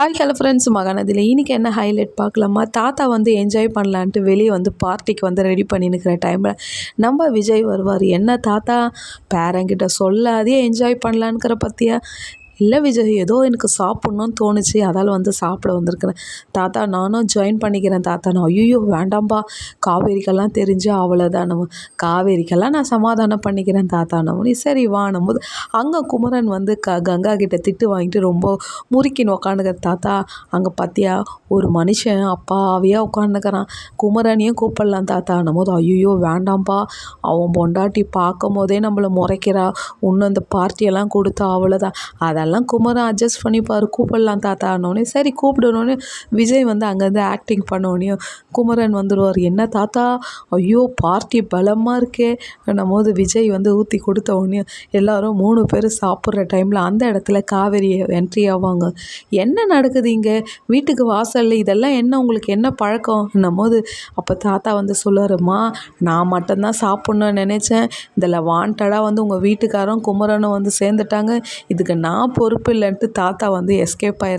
Hi hello friends மகாநதியில் இன்றைக்கி என்ன highlight பார்க்கலாமா? தாத்தா வந்து என்ஜாய் பண்ணலான்ட்டு வெளியே வந்து பார்ட்டிக்கு வந்து ரெடி பண்ணினுக்கிற டைமில் நம்ம விஜய் வருவார். என்ன தாத்தா? பேரங்கிட்ட சொல்லாதே என்ஜாய் பண்ணலான்ங்கிற பற்றியா இல்லை விஜய் ஏதோ எனக்கு சாப்பிட்ணுன்னு தோணுச்சு அதால் வந்து சாப்பிட வந்திருக்கிறேன். தாத்தா நானும் ஜாயின் பண்ணிக்கிறேன் தாத்தா. நான் ஐயோ வேண்டாம்பா. காவேரிக்கெல்லாம் தெரிஞ்சு அவ்வளோதான் நம்ம காவேரிக்கெல்லாம் நான் சமாதானம் பண்ணிக்கிறேன் தாத்தா நம்ம சரி வானும் போது அங்கே குமரன் வந்து க கங்கா கிட்ட திட்டு வாங்கிட்டு ரொம்ப முறுக்கின்னு உக்காந்துக்கிற தாத்தா. அங்கே பார்த்தியா ஒரு மனுஷன் அப்பாவியாக உட்காந்துக்கிறான் குமரனையும் கூப்பிடலாம் தாத்தான்னும் போது ஐயோ வேண்டாம்ப்பா அவன் பொண்டாட்டி பார்க்கும் போதே நம்மளை முறைக்கிறா. இன்னும் அந்த பார்ட்டியெல்லாம் கொடுத்தா அவ்வளோதான் அதெல்லாம் அதெல்லாம் குமரன் அட்ஜஸ்ட் பண்ணிப்பார். கூப்பிடலாம் தாத்தானோடனே சரி கூப்பிடணுன்னே விஜய் வந்து அங்கேருந்து ஆக்டிங் பண்ணோடனே குமரன் வந்துடுவார் என்ன தாத்தா? ஐயோ பார்ட்டி பலமாக இருக்கே. போது விஜய் வந்து ஊற்றி கொடுத்த உடனே எல்லோரும் மூணு பேர் சாப்பிட்ற டைமில் அந்த இடத்துல காவேரி என்ட்ரி ஆவாங்க. என்ன நடக்குது இங்கே? வீட்டுக்கு வாசலில் இதெல்லாம் என்ன? உங்களுக்கு என்ன பழக்கம்? போது அப்போ தாத்தா வந்து சொல்லுவாருமா நான் மட்டும்தான் சாப்பிட்ணுன்னு நினச்சேன். இதில் வாண்டடாக வந்து உங்கள் வீட்டுக்காரும் குமரனும் வந்து சேர்ந்துட்டாங்க. இதுக்கு நான் பொறுப்பு இல்லைன்ட்டு தாத்தா வந்து எஸ்கேப் ஆயிரு